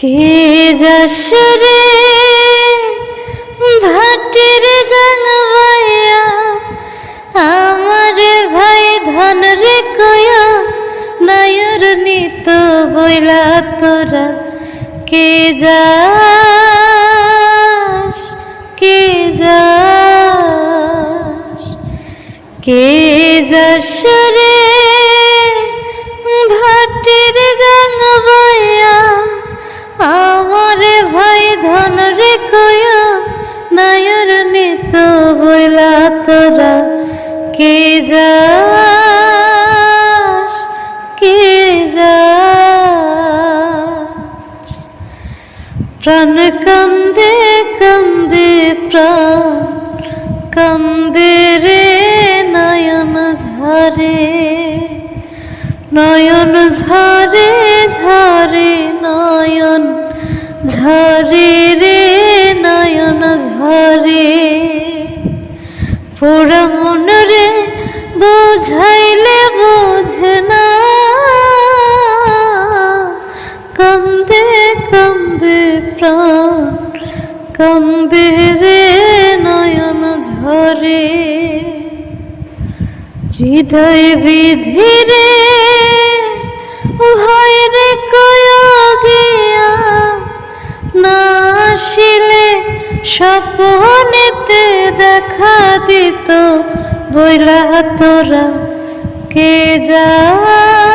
কে যাস রে? ভাটির গান বাইয়া আমার ভাই ধন রে কয়া, নায়র নিত বইলা তোরা, কে যাস কে যাস কে যাস বইলা তোরা কে যাস কে যাস? প্রাণ কান্দে কান্দে প্রাণ, কান্দে রে নয়ন ঝরে নয়ন ঝরে ঝরে, নয়ন ঝরে রে, নয়ন ঝরে। পোড়া মন রে, বোঝাইলে বোঝে না। কান্দে কান্দে প্রাণ, কান্দে রে নয়ন ঝরে। হৃদয় ভয় রে কয়া গিয়া। না আসিলে স্বপনেতে বইলা তোরা কে যাস